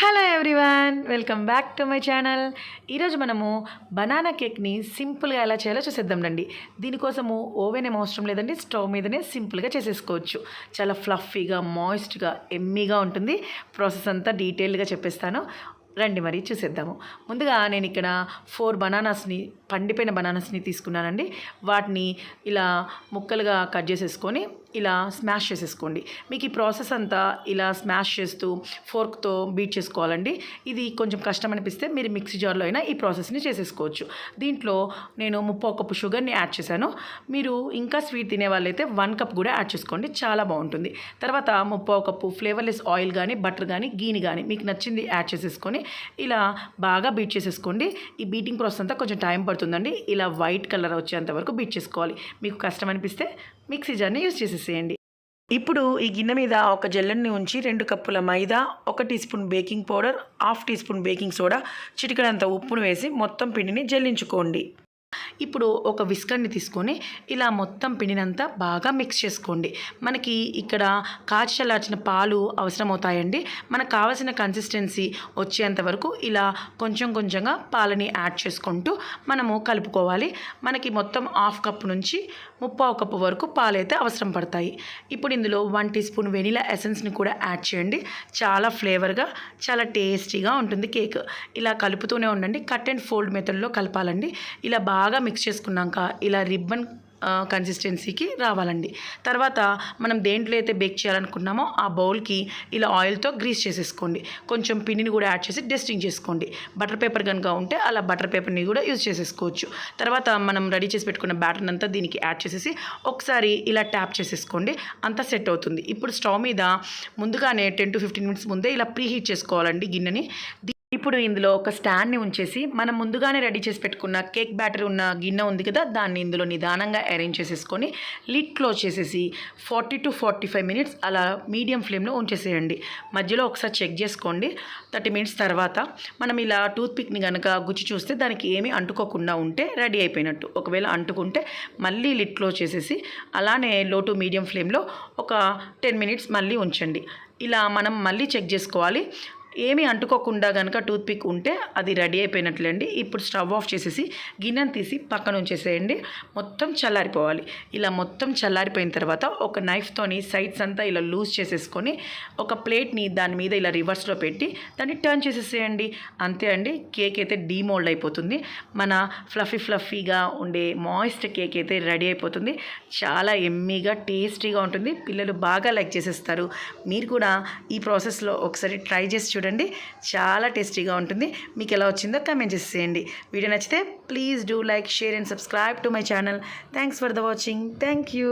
Hello everyone welcome back to my channel. ఈరోజు మనము banana కేక్ని సింపుల్గా ఎలా చేయాలో చూసేద్దాం రండి. దీనికోసము ఓవెన్ ఏం అవసరం లేదండి స్టవ్ మీదనే సింపుల్గా చేసేసుకోవచ్చు. చాలా ఫ్లఫీగా మాయిస్ట్గా ఎమ్మీగా ఉంటుంది. ప్రాసెస్ అంతా డీటెయిల్గా చెప్పేస్తాను. రండి మరి చూసేద్దాము. ముందుగా నేను ఇక్కడ ఫోర్ బనానాస్ని పండిపోయిన బనానాస్ని తీసుకున్నానండి. వాటిని ఇలా ముక్కలుగా కట్ చేసేసుకొని ఇలా స్మాష్ చేసేసుకోండి. మీకు ఈ ప్రాసెస్ అంతా ఇలా స్మాష్ చేస్తూ ఫోర్క్తో బీట్ చేసుకోవాలండి. ఇది కొంచెం కష్టం అనిపిస్తే మీరు మిక్సీ జార్లో అయినా ఈ ప్రాసెస్ని చేసేసుకోవచ్చు. దీంట్లో నేను ముప్పై కప్పు షుగర్ని యాడ్ చేశాను. మీరు ఇంకా స్వీట్ తినే వాళ్ళైతే వన్ కప్ కూడా యాడ్ చేసుకోండి చాలా బాగుంటుంది. తర్వాత ముప్పై కప్పు ఫ్లేవర్లెస్ ఆయిల్ కానీ బటర్ కానీ గీని కానీ మీకు నచ్చింది యాడ్ చేసేసుకొని ఇలా బాగా బీట్ చేసేసుకోండి. ఈ బీటింగ్ ప్రాసెస్ అంతా కొంచెం టైం పడుతుందండి. ఇలా వైట్ కలర్ వచ్చేంత వరకు బీట్ చేసుకోవాలి. మీకు కష్టం అనిపిస్తే మిక్సీ జార్ని యూజ్ చేసేసేయండి. ఇప్పుడు ఈ గిన్నె మీద ఒక జల్లెడ్ని ఉంచి రెండు కప్పుల మైదా ఒక teaspoon baking powder half teaspoon baking soda చిటికడంత ఉప్పును వేసి మొత్తం పిండిని జల్లించుకోండి. ఇప్పుడు ఒక విస్కర్ని తీసుకొని ఇలా మొత్తం పిండినంతా బాగా మిక్స్ చేసుకోండి. మనకి ఇక్కడ కాచి పాలు అవసరమవుతాయండి. మనకు కావాల్సిన కన్సిస్టెన్సీ వచ్చేంత వరకు ఇలా కొంచెం కొంచెంగా పాలని యాడ్ చేసుకుంటూ మనము కలుపుకోవాలి. మనకి మొత్తం హాఫ్ కప్ నుంచి ముప్పావు కప్పు వరకు పాలైతే అవసరం పడతాయి. ఇప్పుడు ఇందులో వన్ టీ స్పూన్ వెనిలా ఎసెన్స్ని కూడా యాడ్ చేయండి. చాలా ఫ్లేవర్గా చాలా టేస్టీగా ఉంటుంది కేక్ ఇలా కలుపుతూనే ఉండండి. కట్ అండ్ ఫోల్డ్ మెథడ్లో కలపాలండి. ఇలా బాగా మిక్స్ చేసుకున్నాక ఇలా రిబ్బన్ కన్సిస్టెన్సీకి రావాలండి. తర్వాత మనం దేంట్లో అయితే బేక్ చేయాలనుకున్నామో ఆ బౌల్కి ఇలా ఆయిల్తో గ్రీస్ చేసేసుకోండి. కొంచెం పిండిని కూడా యాడ్ చేసి డస్టింగ్ చేసుకోండి. బటర్ పేపర్ కనుక ఉంటే అలా బటర్ పేపర్ని కూడా యూజ్ చేసేసుకోవచ్చు. తర్వాత మనం రెడీ చేసి పెట్టుకున్న బ్యాటర్ అంతా దీనికి యాడ్ చేసేసి ఒకసారి ఇలా ట్యాప్ చేసేసుకోండి. అంతా సెట్ అవుతుంది. ఇప్పుడు స్టవ్ మీద ముందుగానే టెన్ టు ఫిఫ్టీన్ మినిట్స్ ముందే ఇలా ప్రీ హీట్ చేసుకోవాలండి గిన్నెని. ఇప్పుడు ఇందులో ఒక స్టాండ్ని ఉంచేసి మనం ముందుగానే రెడీ చేసి పెట్టుకున్న కేక్ బ్యాటర్ ఉన్న గిన్నె ఉంది కదా దాన్ని ఇందులో నిదానంగా అరేంజ్ చేసేసుకొని లిడ్ క్లోజ్ చేసేసి forty to forty five minutes అలా మీడియం ఫ్లేమ్లో ఉంచేసేయండి. మధ్యలో ఒకసారి చెక్ చేసుకోండి. థర్టీ మినిట్స్ తర్వాత మనం ఇలా టూత్ పిక్ని కనుక గుచ్చి చూస్తే దానికి ఏమీ అంటుకోకుండా ఉంటే రెడీ అయిపోయినట్టు. ఒకవేళ అంటుకుంటే మళ్ళీ లిడ్ క్లోజ్ చేసేసి అలానే లో టు మీడియం ఫ్లేమ్లో ఒక టెన్ మినిట్స్ మళ్ళీ ఉంచండి. ఇలా మనం మళ్ళీ చెక్ చేసుకోవాలి. ఏమీ అంటుకోకుండా కనుక టూత్పిక్ ఉంటే అది రెడీ అయిపోయినట్లండి. ఇప్పుడు స్టవ్ ఆఫ్ చేసేసి గిన్నెను తీసి పక్కన ఉంచేసేయండి. మొత్తం చల్లారిపోవాలి. ఇలా మొత్తం చల్లారిపోయిన తర్వాత ఒక నైఫ్తోని సైడ్స్ అంతా ఇలా లూజ్ చేసేసుకొని ఒక ప్లేట్ని దాని మీద ఇలా రివర్స్లో పెట్టి దాన్ని టర్న్ చేసేసేయండి. అంతే అండి కేక్ అయితే డీమోల్డ్ అయిపోతుంది. మన ఫ్లఫీ ఫ్లఫీగా ఉండే మాయిస్ట్ కేక్ అయితే రెడీ అయిపోతుంది. చాలా ఎమ్మీగా టేస్టీగా ఉంటుంది. పిల్లలు బాగా లైక్ చేసేస్తారు. మీరు కూడా ఈ ప్రాసెస్లో ఒకసారి ట్రై చేసి చూడండి. చాలా టేస్టీగా ఉంటుంది. మీకు ఎలా వచ్చిందో కమెంట్ చేసేయండి వీడియో నచ్చితే please do like share and subscribe to my channel. Thanks for the watching. Thank you.